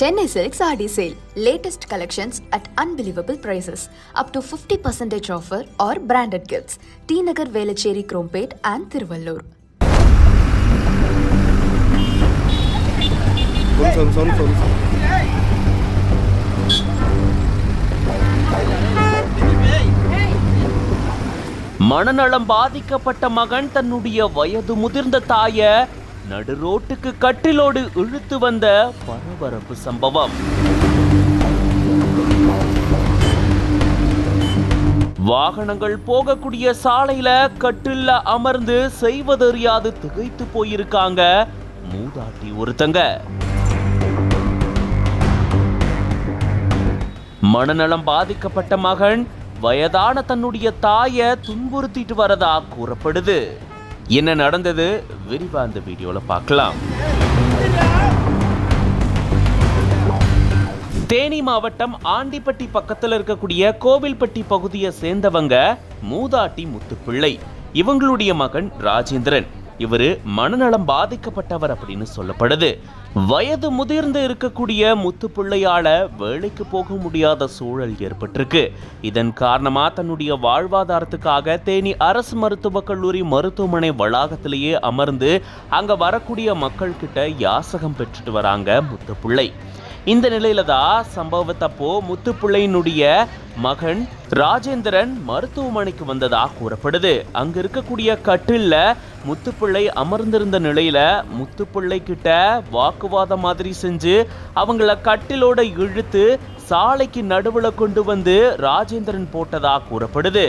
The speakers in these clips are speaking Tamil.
Chennai silks Aadi sale latest collections at unbelievable prices up to fifty percentage offer or branded gifts T Nagar Velachery Chromepet and Thiruvallur மனநலம் பாதிக்கப்பட்ட மகன் தன்னுடைய வயது முதிர்ந்த தாய நடுரோட்டுக்கு கட்டிலோடு இழுத்து வந்த பரபரப்பு சம்பவம். வாகனங்கள் போகக்கூடிய சாலையில கட்டில்ல அமர்ந்து செய்வதறியாது திகைத்து போயிருக்காங்க மூதாட்டி ஒருத்தங்க. மனநலம் பாதிக்கப்பட்ட மகன் வயதான தன்னுடைய தாயை துன்புறுத்திட்டு வரதா கூறப்படுது. என்ன நடந்தது? விரிவாக அந்த வீடியோவில் பார்க்கலாம். தேனி மாவட்டம் ஆண்டிப்பட்டி பக்கத்தில் இருக்கக்கூடிய கோவில்பட்டி பகுதியை சேர்ந்தவங்க மூதாட்டி முத்துப்பிள்ளை. இவங்களுடைய மகன் ராஜேந்திரன். இவர் மனநலம் பாதிக்கப்பட்டவர் அப்படின்னு சொல்லப்படுது. வயது முதிர்ந்து இருக்கக்கூடிய முத்துப்பிள்ளையால வேலைக்கு போக முடியாத சூழல் ஏற்பட்டிருக்கு. இதன் காரணமா தன்னுடைய வாழ்வாதாரத்துக்காக தேனி அரசு மருத்துவக் கல்லூரி மருத்துவமனை வளாகத்திலேயே அமர்ந்து அங்க வரக்கூடிய மக்கள் கிட்ட யாசகம் பெற்றுட்டு வராங்க முத்துப்பிள்ளை இந்த நிலையில தான் சம்பவத்தப்போ முத்துப்பிள்ளையினுடைய மகன் ராஜேந்திரன் மருத்துவமனைக்கு வந்ததா கூறப்படுது. அங்க இருக்கக்கூடிய கட்டில்ல முத்துப்பிள்ளை அமர்ந்திருந்த நிலையில முத்துப்பிள்ளை கிட்ட வாக்குவாதம் மாதிரி செஞ்சு அவங்கள கட்டிலோட இழுத்து சாலைக்கு நடுவுல கொண்டு வந்து ராஜேந்திரன் போட்டதா கூறப்படுது.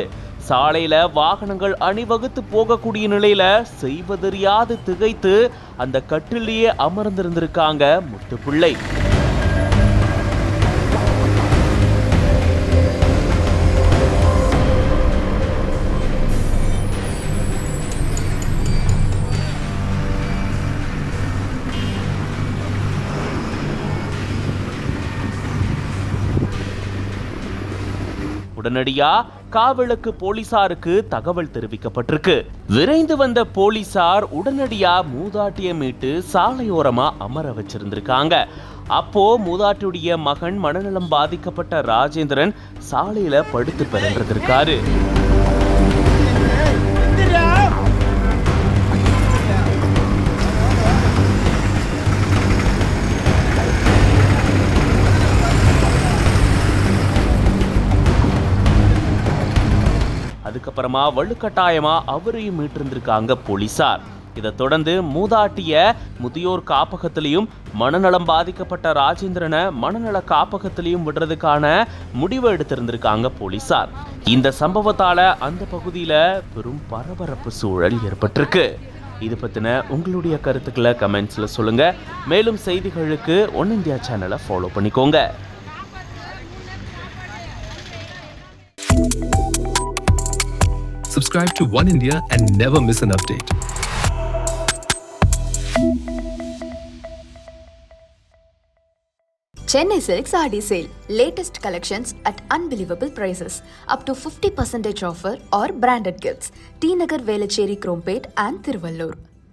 சாலையில வாகனங்கள் அணிவகுத்து போகக்கூடிய நிலையில செய்வதறியாது திகைத்து அந்த கட்டிலேயே அமர்ந்திருந்திருக்காங்க முத்துப்பிள்ளை. உடனடியா காவலுக்கு போலீசாருக்கு தகவல் தெரிவிக்கப்பட்டிருக்கு. விரைந்து வந்த போலீசார் உடனடியா மூதாட்டியை மீட்டு சாலையோரமா அமர வச்சிருந்திருக்காங்க. அப்போ மூதாட்டியுடைய மகன் மனநலம் பாதிக்கப்பட்ட ராஜேந்திரன் சாலையில படுத்து பிறந்திருக்காரு அப்புறமா வலுக்கட்டாயமா அவரையும் மீட்டிருந்திருக்காங்க போலீசார். இதை தொடர்ந்து மூதாட்டிய முதியோர் காப்பகத்திலையும் மனநலம் பாதிக்கப்பட்ட ராஜேந்திரனை மனநல காப்பகத்திலையும் விடுறதுக்கான முடிவு எடுத்திருந்திருக்காங்க போலீசார். இந்த சம்பவத்தால அந்த பகுதியில பெரும் பரபரப்பு சூழல் ஏற்பட்டிருக்கு. இது பத்தின உங்களுடைய கருத்துக்களை கமெண்ட்ஸ்ல சொல்லுங்க. மேலும் செய்திகளுக்கு ஒன் இந்தியா சேனலை ஃபாலோ பண்ணிக்கோங்க. Subscribe to One India and never miss an update. Chennai Silks RD sale. Latest collections at unbelievable prices. Up to 50% offer or branded gifts. T Nagar Velachery Krompet and Tiruvallur.